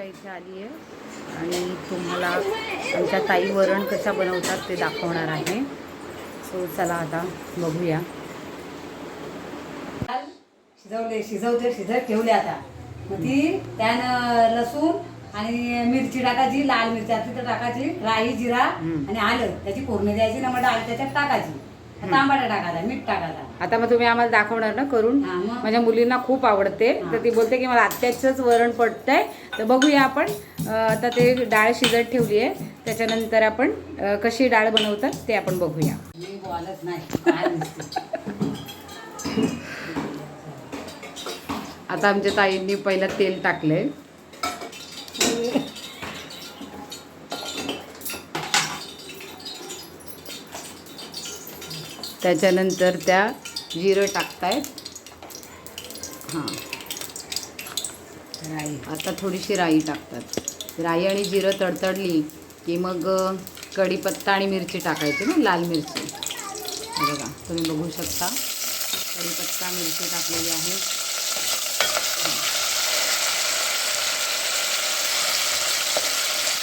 ताईंच्या इथे आली आहे. आणि तुम्हाला आमच्या ताई वरण कशा बनवतात ते दाखवणार आहे. सो चला आता बघूया. शिजवले शिजवते शिजत ठेवले आता. मग ती त्यानं लसूण आणि मिरची टाकायची लाल मिरची असली तर टाकायची राई जिरा. आणि आलं. त्याची फोडणी द्यायची ना मग डाळ त्याच्यात टाकायची. तांबाटा टाकायचा मीठ टाकायचा. आता मग तुम्ही आम्हाला दाखवणार ना करून. हा, मग. माझ्या मुलींना खूप आवडते. तर ती बोलते की मला आत्याचंच वरण पडतंय तर बघूया आपण. अं, आता ते डाळ शिजत ठेवली आहे. त्याच्यानंतर आपण अं, कशी डाळ बनवतात ते आपण बघूया. मी बोलत नाही. काय नसते. आता आमच्या ताईंनी पहिला तेल टाकलंय. त्याच्यानंतर त्या जिरं टाकतायत. हां. राई. आता थोडीशी राई टाकतात. राई आणि जिरं तडतडली की मग कढीपत्ता आणि मिरची टाकायची ना लाल मिरची. बघा तुम्ही बघू शकता. कढीपत्ता मिरची टाकलेली आहे.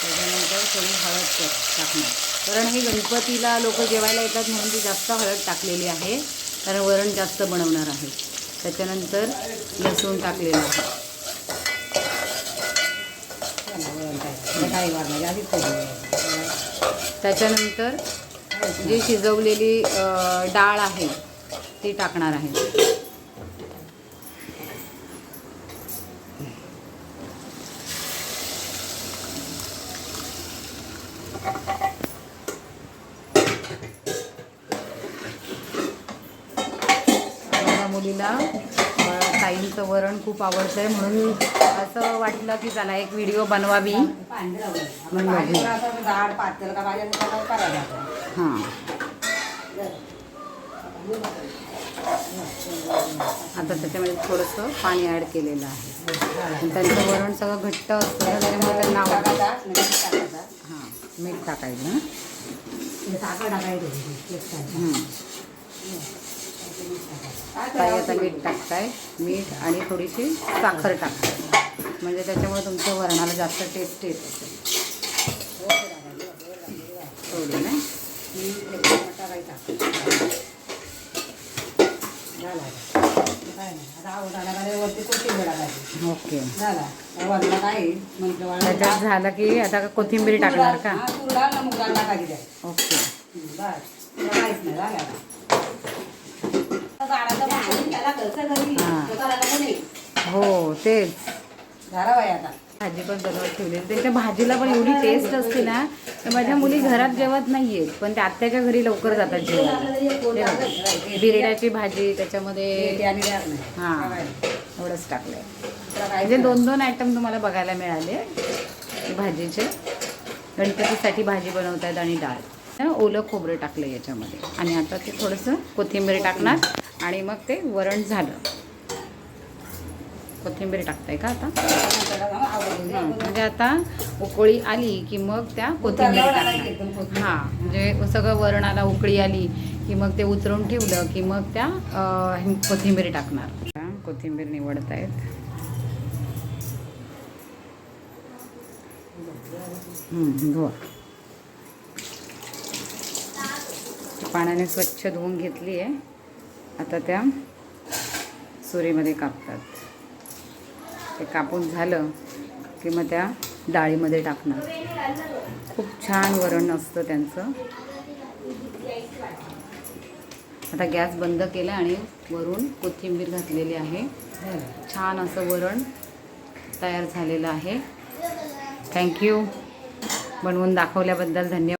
त्याच्यानंतर थोडी हळद टाकणार. कारण हे गणपतीला लोक जेवायला येतात म्हणून ती जास्त हळद टाकलेली आहे. कारण वरण जास्त बनवणार आहे. त्याच्यानंतर लसूण टाकलेलं आहे. काही त्याच्यानंतर जी शिजवलेली डाळ आहे ती टाकणार आहे माझ्या मुलीला. ताईंचं वरण खूप आवडतंय म्हणून असं वाटलं की चला एक व्हिडिओ बनवावी. हां. आता त्याच्यामध्ये थोडंसं पाणी ॲड केलेलं आहे. त्यांचं वरण सगळं घट्ट असतं त्याच्यामुळे त्यांना आवडतं. हां मीठ टाकायचं साखर टाकायची. ताई आता? मीठ टाकताय. मीठ आणि थोडीशी साखर टाकताय. म्हणजे त्याच्यामुळे तुमच्या वरणाला जास्त टेस्ट येत असेल. थोडी ना. ओके. झाला. त्याच्यात की आता कोथिंबीर टाकणार का? हा. ओके हं, बस. तुला काहीच नाही, झालं आता. झाडाचं भांडण घरचं घरी. नाही. हो तेच. आता भाजी पण बनवत ठेवली. त्याच्या भाजीला पण एवढी टेस्ट असते ना तर माझ्या मुली घरात जेवत नाहीये पण त्या आत्याच्या घरी लवकर जातात जेवायला. बिरड्याची भाजी त्याच्यामध्ये हां एवढंच टाकलंय. म्हणजे दोन दोन आयटम तुम्हाला बघायला मिळाले भाजीचे. गणपतीसाठी भाजी बनवतायत आणि डाळ. ओलं खोबरं टाकलं याच्यामध्ये. आणि आता ते थोडंसं कोथिंबीर टाकणार. आणि मग ते वरण झालं. कोथिंबीर टाकताय का आता. म्हणजे आता उकळी आली की मग त्या कोथिंबीर टाकणार. हां म्हणजे सगळं वरणाला उकळी आली की मग ते उतरवून ठेवलं की मग त्या कोथिंबीर टाकणार. कोथिंबीर निवडतायत. हं, धुवा. पाण्याने स्वच्छ धुवून घेतली आहे आता त्या सुरीमध्ये कापतात. ते कापून झालं की मग त्या डाळीमध्ये टाकणार. खूप छान वरण असतं त्यांचं. आता गॅस बंद केला आणि वरून कोथिंबीर घातलेली आहे. छान असं वरण तयार झालेलं आहे. थँक्यू बनवून दाखवल्याबद्दल धन्यवाद.